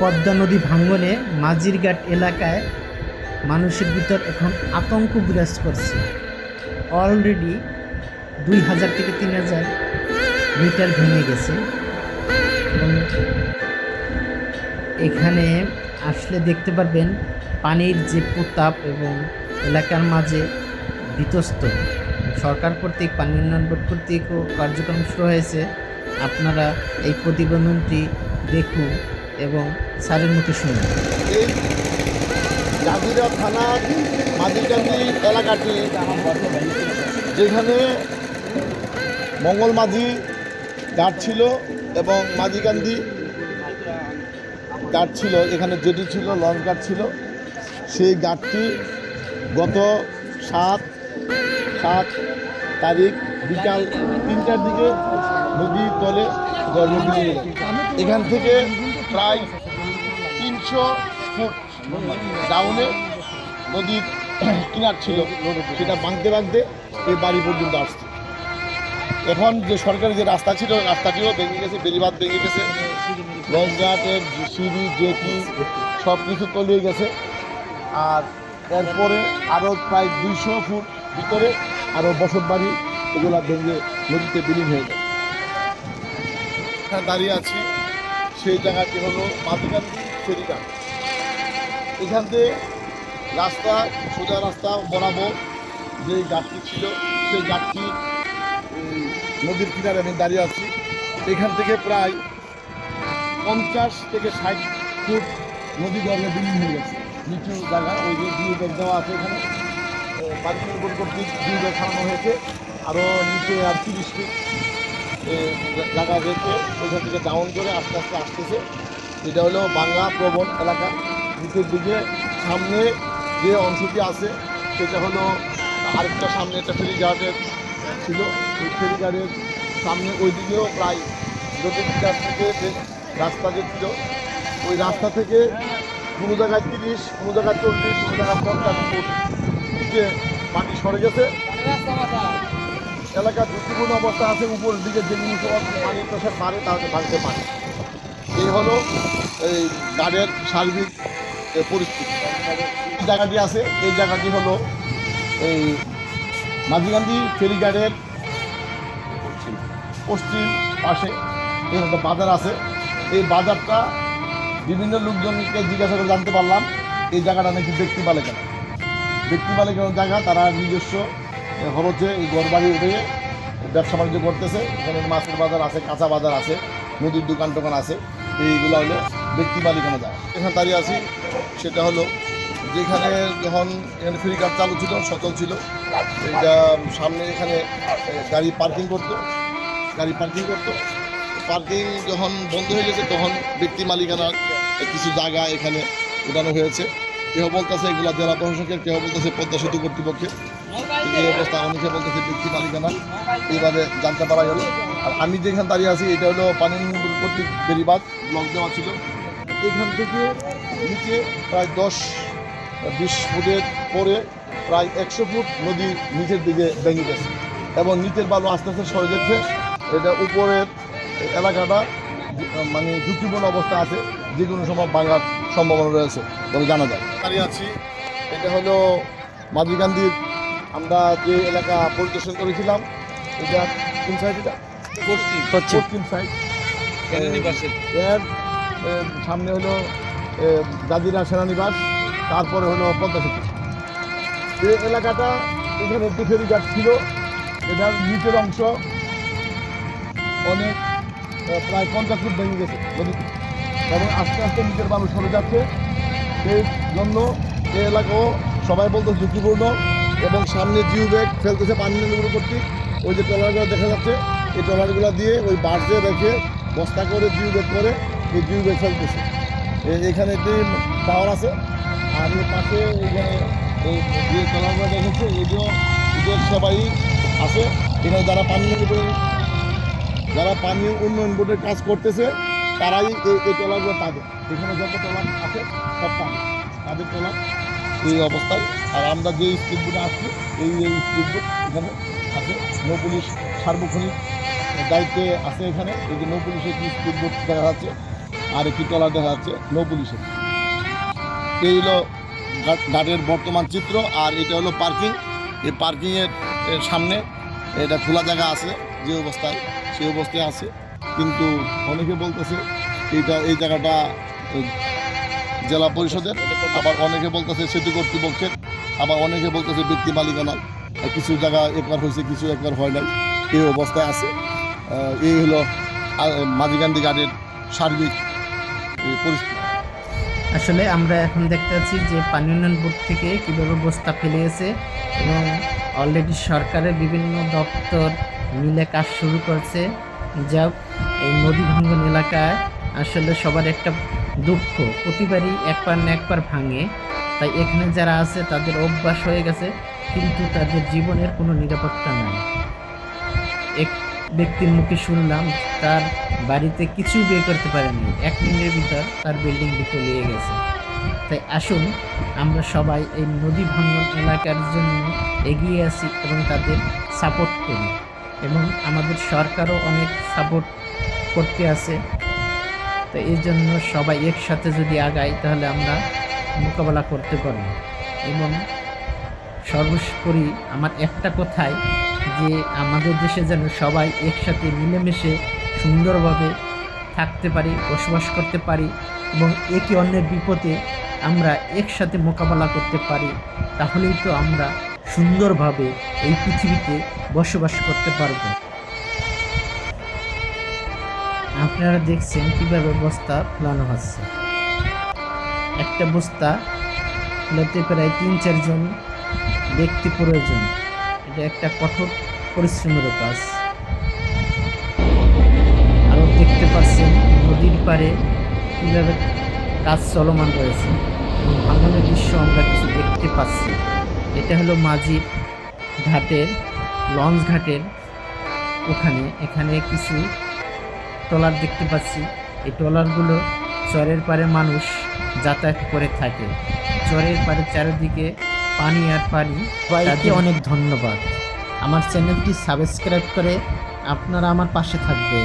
পদ্মা নদী ভাঙ্গনে মাঝিরঘাট এলাকায় মানুষের ভিতর এখন আতঙ্ক বিরাজ করছে। অলরেডি দুই হাজার থেকে তিন হাজার মিটার ভেঙে গেছে। এবং এখানে আসলে দেখতে পারবেন পানির যে প্রতাপ এবং এলাকার মাঝে বিতস্ত। সরকার কর্তৃক, পানি উন্নয়ন বোর্ড কর্তৃকও কার্যক্রম শুরু হয়েছে। আপনারা এই প্রতিবেদনটি দেখুন। এবং স্যারের মতো শুনুন এই জাজিরা থানার মাঝিকান্দি এলাকাটি, যেখানে মঙ্গল মাঝি ঘাট ছিল এবং মাঝিকান্দি ঘাট ছিল, এখানে জেটি ছিল, লঞ্চ ঘাট ছিল। সেই ঘাটটি গত সাত সাত তারিখ বিকাল তিনটার দিকে নদীর তলে গর্ভবতী এখান থেকে প্রায় তিনশো ফুট ডাউনে নদীর কিনার ছিল, সেটা বাঁধতে বাঁধতে এই বাড়ি পর্যন্ত আসছে। এখন যে সরকারি যে রাস্তা ছিল রাস্তাটিও ভেঙে গেছে বেরিবাদ ভেঙে গেছে, লঞ্চঘাটের সিঁড়ি, জেটি সব কিছু তলিয়ে গেছে। আর এরপরে আরও প্রায় দুইশো ফুট ভিতরে আরও বসত বাড়ি, এগুলা ভেঙে নদীতে বিলীন হয়ে যায়। দাঁড়িয়ে আছি। সেই জায়গাটি হলো? মাদিকান্দি ফেরিঘাট এখান থেকে রাস্তা সোজা রাস্তা বরাবর যে ঘাটটি ছিল সেই উম, নদীর কিনারে আমি দাঁড়িয়ে আছি। এখান থেকে প্রায় পঞ্চাশ থেকে ষাট ফুট নদী গর্ভে বিলীন হয়ে গেছে। নিচু জায়গা ওই যে ব্যাগ দেওয়া আছে এখানে। পার্কিং বোর্ড কর্তৃক ডিউ ব্যাগ হয়েছে। আরও নিচে আর তিরিশ ফিট জায়গা রেখে ওইখান থেকে ডাউন করে আস্তে আস্তে আসতেছে। এটা হলো বাংলা প্রবণ এলাকা। নিচের দিকে সামনে যে অংশটি আছে, সেটা হলো আরেকটা সামনে একটা ফেরি গার্ডের ছিল। ওই ফেরি গার্ডের সামনে ওই দিকেও প্রায় কাছ থেকে যে রাস্তা ছিল ওই রাস্তা থেকে কোনো জায়গায় তিরিশ, কোনো জায়গায় চল্লিশ, কোনো জায়গায় পঞ্চাশ ফুট পানি সরে গেছে। এলাকা ঝুঁকিপূর্ণ অবস্থা আছে, উপরের দিকে যে জিনিস পানির প্রেশার বাড়ে তাহলে ভাঙতে পারে। এই হলো এই গাড়ের সার্বিক পরিস্থিতি। জায়গাটি আছে, এই জায়গাটি হলো এই মাঝিগান্ধি ফেরিঘাটের পশ্চিম পাশে। একটা বাজার আছে। এই বাজারটা বিভিন্ন লোকজনকে জিজ্ঞাসা করে জানতে পারলাম, এই জায়গাটা নাকি ব্যক্তি মালিকানা। ব্যক্তি মালিকানার জায়গা, তারা নিজস্ব এ, খরচে এই ঘরবাড়ি উঠে ব্যবসা বাণিজ্য করতেছে। এখানে মাছের বাজার আছে কাঁচা বাজার আছে নদীর দোকান টোকান আছে। এইগুলো হলো ব্যক্তি মালিকানা জায়গা এখানে দাঁড়িয়ে আছি সেটা হলো যেখানে যখন এখানে ফ্রি কার্ড চালু ছিল সচল ছিল এটা সামনে এখানে গাড়ি পার্কিং করতো। গাড়ি পার্কিং করতো। পার্কিং যখন বন্ধ হয়ে গেছে তখন ব্যক্তি মালিকানার কিছু জায়গা এখানে উঠানো হয়েছে। কেউ বলতেছে এগুলা জেলা প্রশাসকের কেউ বলতেছে পদ্মা সেতু কর্তৃপক্ষের। এই অবস্থা অনেকে বলতেছে ব্যক্তি মালিকানা এইভাবে জানতে পারা গেল আর আমি যেখানে দাঁড়িয়ে আছি, এটা হলো পানি কর্তৃক বেরিবাদ ব্লক দেওয়া ছিল। এখান থেকে নিচে প্রায় দশ, বিশ ফুটের পরে প্রায় একশো ফুট নদী নিচের দিকে ভেঙে গেছে এবং নিচের বালু আস্তে আস্তে সরে যাচ্ছে। এটা উপরের এলাকাটা মানে ঝুঁকিপূর্ণ অবস্থা আছে, যে কোনো সময় বাংলার সম্ভাবনা রয়েছে বলে জানা যায়। দাঁড়িয়ে আছি, এটা হলো মাঝিকান্দির আমরা যে এলাকা পরিদর্শন করেছিলাম এটা কোন সাইড এটা? পশ্চিম। পশ্চিম। সাইড এর সামনে হলো জাজিরা সেনানিবাস তারপরে হলো পদ্মা সেতু। এই এলাকাটা এখানে একটি ফেরিঘাট ছিল। এটার নিচের অংশ অনেক প্রায় পঞ্চাশ ফুট ভেঙে গেছে নদীতে। এবং আস্তে আস্তে নিচের মানুষ সরে যাচ্ছে। সেই জন্য এই এলাকাও সবাই বলতো ঝুঁকিপূর্ণ। এবং সামনে জিও ব্যাগ ফেলতেছে পানি নদীগুলো কর্তৃক ওই যে ট্রলারগুলো দেখা যাচ্ছে, এই ট্রলারগুলো দিয়ে ওই বাসে রেখে বস্তা করে জিও ব্যাগ করে এই জিও ব্যাগ ফেলতেছে। এখানে একটি টাওয়ার আছে, আর এর পাশে এখানে যে ট্রলারগুলো দেখেছে এদের সবাই আছে। এখানে যারা পানি যারা পানি উন্নয়ন বোর্ডের কাজ করতেছে, তারাই এই এই ট্রলারগুলো পাবে। এখানে যত ট্রলার আছে, সব পাবে। তাদের ট্রলার এই অবস্থায় আর আমরা যে স্পিড বোটে আসছি, এই এই স্পিড এখানে আছে। নৌ পুলিশ সার্বক্ষণিক দায়িত্বে আছে এখানে। এই যে নৌ পুলিশের কি স্পিড দেখা যাচ্ছে, আর একটি ট্রলার দেখা যাচ্ছে, নৌ পুলিশের এই হলো ঘাটের বর্তমান চিত্র, আর এটা হলো পার্কিং। এই পার্কিংয়ের সামনে এটা খোলা জায়গা আছে যে অবস্থায় সেই অবস্থায় আছে। কিন্তু অনেকে বলতেছে, এইটা, এই জায়গাটা জেলা পরিষদের, আবার অনেকে বলতেছে সেতু কর্তৃপক্ষের, আবার অনেকে বলতেছে ব্যক্তি মালিকানার আর কিছু জায়গা একবার হয়েছে, কিছু একবার হয় নাই। এই অবস্থায় আছে। এই হলো মাঝিকান্দি ঘাটের সার্বিক পরিস্থিতি। আসলে আমরা এখন দেখতে পাচ্ছি যে পানি উন্নয়ন বোর্ড থেকে কীভাবে বস্তা ফেলিয়েছে এবং অলরেডি সরকারের বিভিন্ন দপ্তর মিলে কাজ শুরু করছে। যা এই নদী ভাঙ্গন এলাকায় আসলে সবার একটা দুঃখ প্রতিবারই একবার না একবার ভাঙে। তাই এখানে যারা আছে, তাদের অভ্যাস হয়ে গেছে, কিন্তু তাদের জীবনের কোনো নিরাপত্তা নাই। এক ব্যক্তির মুখে শুনলাম, তার বাড়িতে কিছু বিয়ে করতে পারেনি। এক মিনিটের ভিতর তার বিল্ডিংটি তলিয়ে গেছে। তাই আসুন, আমরা সবাই এই নদী ভাঙ্গন এলাকার জন্য এগিয়ে আসি এবং তাদের সাপোর্ট করি। এবং আমাদের সরকারও অনেক সাপোর্ট করতে আছে। তো এই জন্য সবাই একসাথে যদি আগাই, তাহলে আমরা মোকাবেলা করতে পারব। এবং সর্বোপরি আমার একটা কথাই, যে আমাদের দেশে যেন সবাই একসাথে মিলেমিশে সুন্দরভাবে থাকতে পারি, বসবাস করতে পারি, এবং একে অন্যের বিপদে আমরা একসাথে মোকাবেলা করতে পারি, তাহলেই তো আমরা সুন্দরভাবে এই পৃথিবীতে বসবাস করতে পারব। আপনারা দেখছেন কীভাবে বস্তা ফেলানো হচ্ছে। একটা বস্তা ফেলাতে প্রায় তিন চারজন ব্যক্তি প্রয়োজন। এটা একটা কঠোর পরিশ্রমের কাজ। আরও দেখতে পাচ্ছেন নদীর পাড়ে কীভাবে কাজ চলমান রয়েছে। ভাঙনের দৃশ্য আমরা কিছু দেখতে পাচ্ছি। এটা হলো মাঝির ঘাটের, লঞ্চ ঘাটের ওখানে। এখানে কিছু ট্রলার দেখতে পাচ্ছি। এই ট্রলারগুলো চরের পারে মানুষ যাতায়াত করে থাকে। চরের পারে চারিদিকে পানি আর পানি। সবাইকে অনেক ধন্যবাদ। আমার চ্যানেলটি সাবস্ক্রাইব করে আপনারা আমার পাশে থাকবে